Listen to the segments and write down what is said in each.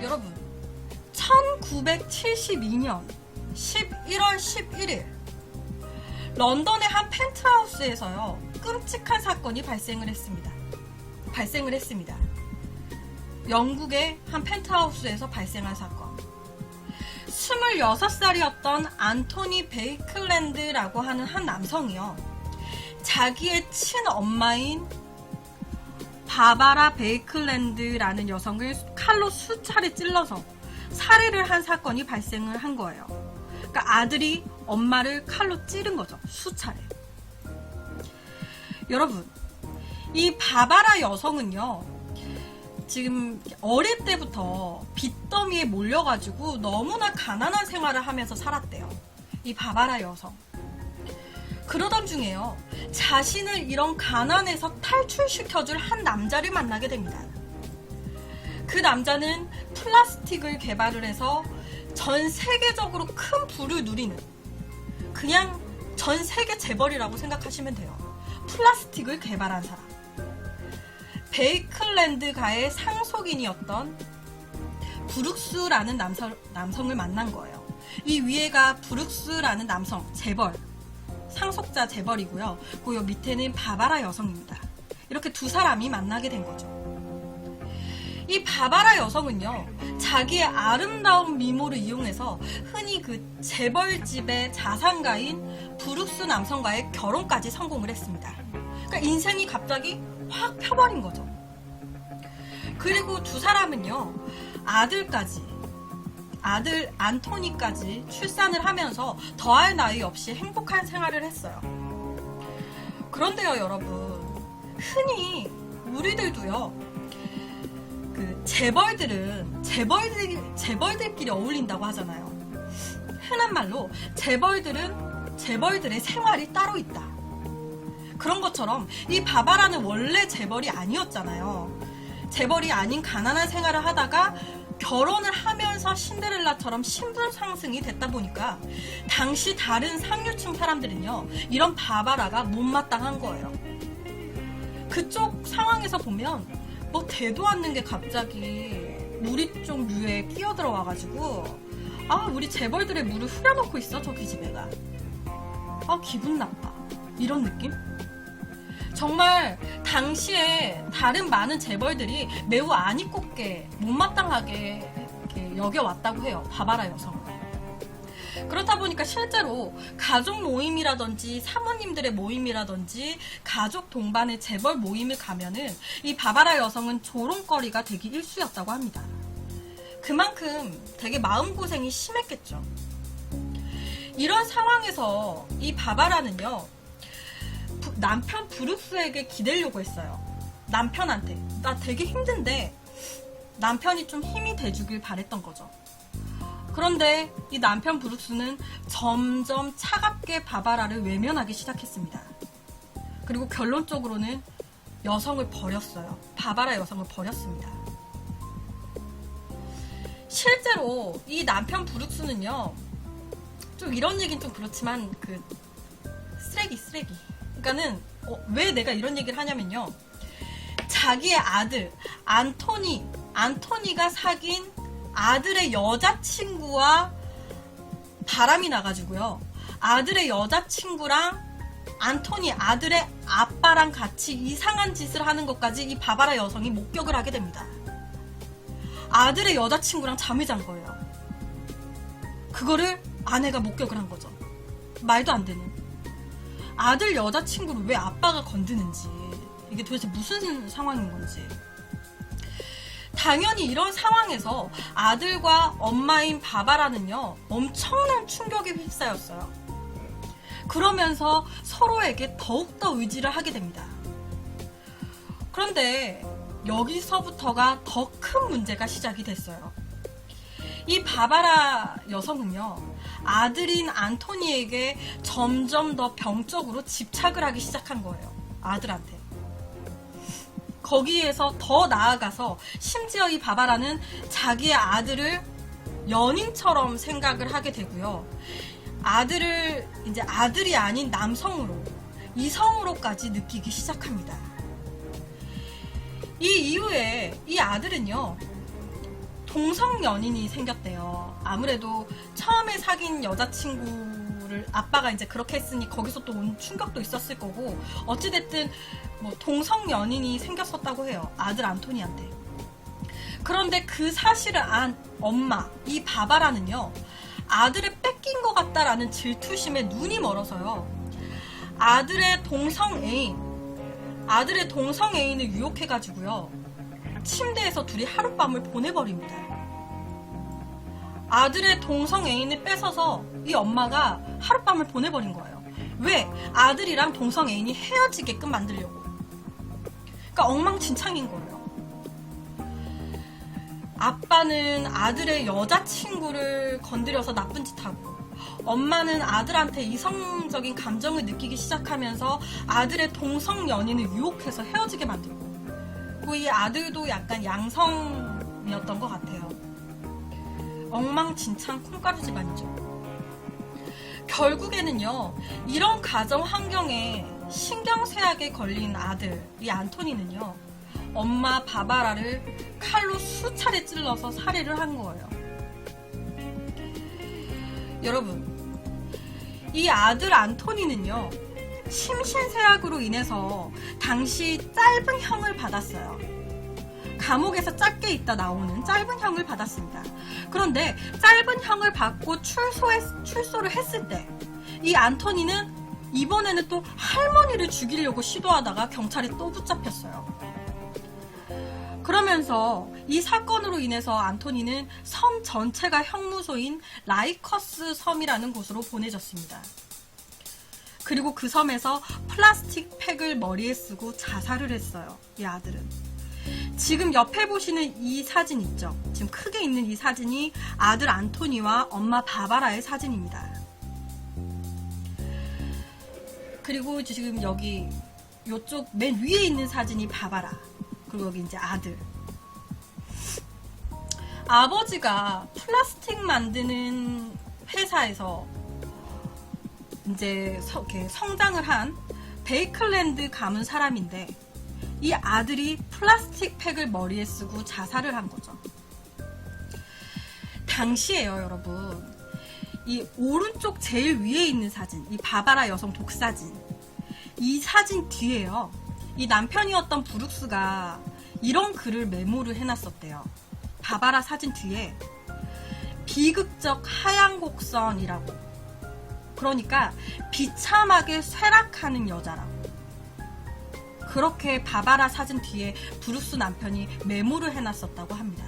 여러분, 1972년 11월 11일 런던의 한 펜트하우스에서요 끔찍한 사건이 발생을 했습니다. 발생을 했습니다. 영국의 한 펜트하우스에서 발생한 사건. 26살이었던 안토니 베이클랜드라고 하는 한 남성이요. 자기의 친엄마인 바바라 베이클랜드라는 여성을 칼로 수차례 찔러서 살해를 한 사건이 발생을 한 거예요. 그러니까 아들이 엄마를 칼로 찌른 거죠. 수차례. 여러분, 이 바바라 여성은요, 지금 어릴 때부터 빚더미에 몰려가지고 너무나 가난한 생활을 하면서 살았대요. 이 바바라 여성. 그러던 중에요. 자신을 이런 가난에서 탈출시켜줄 한 남자를 만나게 됩니다. 그 남자는 플라스틱을 개발을 해서 전 세계적으로 큰 부를 누리는 그냥 전 세계 재벌이라고 생각하시면 돼요. 플라스틱을 개발한 사람. 베이클랜드가의 상속인이었던 브룩스라는 남성, 남성을 만난 거예요. 이 위에가 브룩스라는 남성, 재벌, 상속자 재벌이고요. 그요 밑에는 바바라 여성입니다. 이렇게 두 사람이 만나게 된 거죠. 이 바바라 여성은요, 자기의 아름다운 미모를 이용해서 흔히 그 재벌집의 자산가인 브룩스 남성과의 결혼까지 성공을 했습니다. 그러니까 인생이 갑자기 확 펴버린 거죠. 그리고 두 사람은요, 아들까지, 아들 안토니까지 출산을 하면서 더할 나위 없이 행복한 생활을 했어요. 그런데요, 여러분. 흔히 우리들도요, 그 재벌들은 재벌들, 재벌들끼리 어울린다고 하잖아요. 흔한 말로 재벌들은 재벌들의 생활이 따로 있다. 그런 것처럼 이 바바라는 원래 재벌이 아니었잖아요. 재벌이 아닌 가난한 생활을 하다가 결혼을 하면서 신데렐라처럼 신분 상승이 됐다 보니까 당시 다른 상류층 사람들은요 이런 바바라가 못마땅한 거예요. 그쪽 상황에서 보면 뭐 대도 않는 게 갑자기 우리 쪽 류에 끼어들어 와가지고 아 우리 재벌들의 물을 후려놓고 있어 저 기집애가 아 기분 나빠 이런 느낌? 정말 당시에 다른 많은 재벌들이 매우 안입곱게 못마땅하게 이렇게 여겨왔다고 해요. 바바라 여성을. 그렇다 보니까 실제로 가족 모임이라든지 사모님들의 모임이라든지 가족 동반의 재벌 모임을 가면은 이 바바라 여성은 조롱거리가 되기 일쑤였다고 합니다. 그만큼 되게 마음고생이 심했겠죠. 이런 상황에서 이 바바라는요, 부- 남편 브룩스에게 기대려고 했어요. 남편한테. 나 되게 힘든데 남편이 좀 힘이 돼주길 바랬던 거죠. 그런데 이 남편 브룩스는 점점 차갑게 바바라를 외면하기 시작했습니다. 그리고 결론적으로는 여성을 버렸어요. 바바라 여성을 버렸습니다. 실제로 이 남편 브룩스는요, 좀 이런 얘기는 좀 그렇지만 그 쓰레기 쓰레기. 그러니까는 어, 왜 내가 이런 얘기를 하냐면요. 자기의 아들 안토니 안토니가 사귄 아들의 여자친구와 바람이 나가지고요. 아들의 여자친구랑 안토니 아들의 아빠랑 같이 이상한 짓을 하는 것까지 이 바바라 여성이 목격을 하게 됩니다. 아들의 여자친구랑 잠을 잔 거예요. 그거를 아내가 목격을 한 거죠. 말도 안 되는. 아들 여자친구를 왜 아빠가 건드는지 이게 도대체 무슨 상황인 건지. 당연히 이런 상황에서 아들과 엄마인 바바라는요 엄청난 충격에 휩싸였어요. 그러면서 서로에게 더욱더 의지를 하게 됩니다. 그런데 여기서부터가 더 큰 문제가 시작이 됐어요. 이 바바라 여성은요, 아들인 안토니에게 점점 더 병적으로 집착을 하기 시작한 거예요. 아들한테. 거기에서 더 나아가서 심지어 이 바바라는 자기의 아들을 연인처럼 생각을 하게 되고요. 아들을 이제 아들이 아닌 남성으로 이성으로까지 느끼기 시작합니다. 이 이후에 이 아들은요 동성 연인이 생겼대요. 아무래도 처음에 사귄 여자친구를 아빠가 이제 그렇게 했으니 거기서 또 온 충격도 있었을 거고 어찌됐든 뭐 동성 연인이 생겼었다고 해요. 아들 안토니한테. 그런데 그 사실을 안 엄마 이 바바라는요 아들을 뺏긴 것 같다라는 질투심에 눈이 멀어서요 아들의 동성 애인 아들의 동성 애인을 유혹해가지고요 침대에서 둘이 하룻밤을 보내버립니다. 아들의 동성 애인을 뺏어서 이 엄마가 하룻밤을 보내버린 거예요. 왜? 아들이랑 동성 애인이 헤어지게끔 만들려고. 그러니까 엉망진창인 거예요. 아빠는 아들의 여자친구를 건드려서 나쁜 짓 하고 엄마는 아들한테 이성적인 감정을 느끼기 시작하면서 아들의 동성 연인을 유혹해서 헤어지게 만들고 그리고 이 아들도 약간 양성이었던 것 같아요. 엉망진창 콩가루 집안이죠. 결국에는요, 이런 가정 환경에 신경쇠약에 걸린 아들, 이 안토니는요, 엄마 바바라를 칼로 수차례 찔러서 살해를 한 거예요. 여러분, 이 아들 안토니는요, 심신쇠약으로 인해서 당시 짧은 형을 받았어요. 감옥에서 짧게 있다 나오는 짧은 형을 받았습니다. 그런데 짧은 형을 받고 출소했, 출소를 했을 때, 이 안토니는 이번에는 또 할머니를 죽이려고 시도하다가 경찰이 또 붙잡혔어요. 그러면서 이 사건으로 인해서 안토니는 섬 전체가 형무소인 라이커스 섬이라는 곳으로 보내졌습니다. 그리고 그 섬에서 플라스틱 팩을 머리에 쓰고 자살을 했어요. 이 아들은. 지금 옆에 보시는 이 사진 있죠? 지금 크게 있는 이 사진이 아들 안토니와 엄마 바바라의 사진입니다. 그리고 지금 여기 요쪽 맨 위에 있는 사진이 바바라. 그리고 여기 이제 아들. 아버지가 플라스틱 만드는 회사에서 이제 서- 성장을 한 베이클랜드 가문 사람인데 이 아들이 플라스틱 팩을 머리에 쓰고 자살을 한 거죠. 당시에요, 여러분. 이 오른쪽 제일 위에 있는 사진, 이 바바라 여성 독사진. 이 사진 뒤에요. 이 남편이었던 브룩스가 이런 글을 메모를 해놨었대요. 바바라 사진 뒤에 비극적 하얀 곡선이라고. 그러니까 비참하게 쇠락하는 여자라고. 그렇게 바바라 사진 뒤에 브룩스 남편이 메모를 해놨었다고 합니다.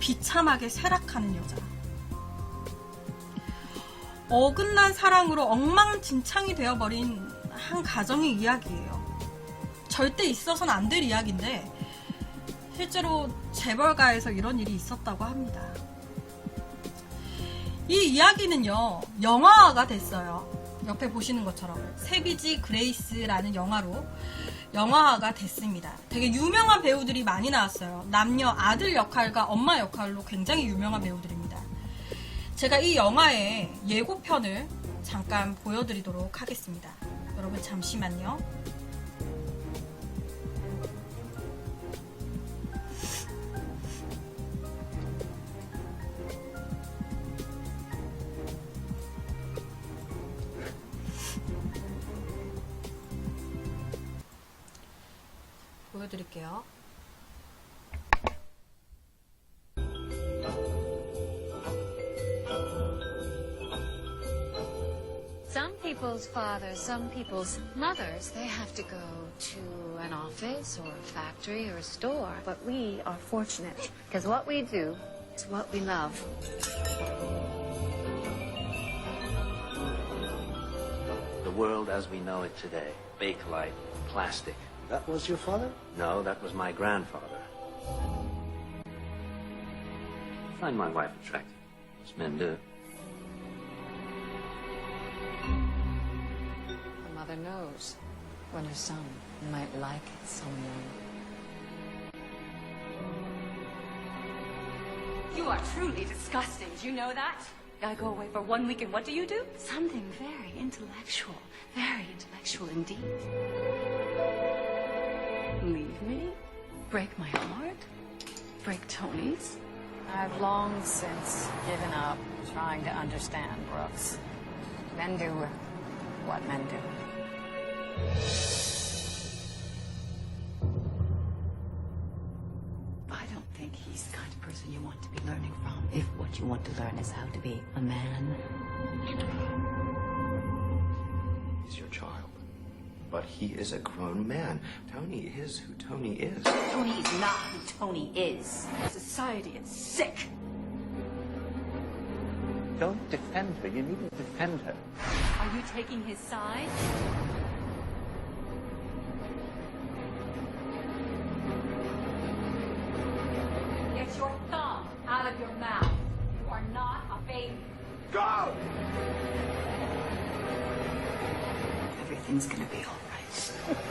비참하게 쇠락하는 여자. 어긋난 사랑으로 엉망진창이 되어버린 한 가정의 이야기예요. 절대 있어서는 안 될 이야기인데 실제로 재벌가에서 이런 일이 있었다고 합니다. 이 이야기는요 영화화가 됐어요. 옆에 보시는 것처럼 세비지 그레이스라는 영화로 영화화가 됐습니다. 되게 유명한 배우들이 많이 나왔어요. 남녀 아들 역할과 엄마 역할로 굉장히 유명한 배우들입니다. 제가 이 영화의 예고편을 잠깐 보여드리도록 하겠습니다. 여러분 잠시만요. 보여드릴게요. Some people's fathers, some people's mothers, they have to go to an office or a factory or a store. But we are fortunate because what we do is what we love. The world as we know it today. Bakelite, plastic. that was your father? No, that was my grandfather. I find my wife attractive. Most men do. The mother knows when her son might like someone. You are truly disgusting. Do you know that? I go away for one week, and what do you do? Something very intellectual. Very intellectual indeed. Leave me? Break my heart? Break Tony's? I've long since given up trying to understand Brooks. Men do what men do. I don't think he's the kind of person you want to be learning from. If what you want to learn is how to be a man. But he is a grown man. Tony is who Tony is. Tony is not who Tony is. Society is sick. Don't defend her. You needn't defend her. Are you taking his side? Get your thumb out of your mouth. You are not a baby. Go! Everything's gonna be all right.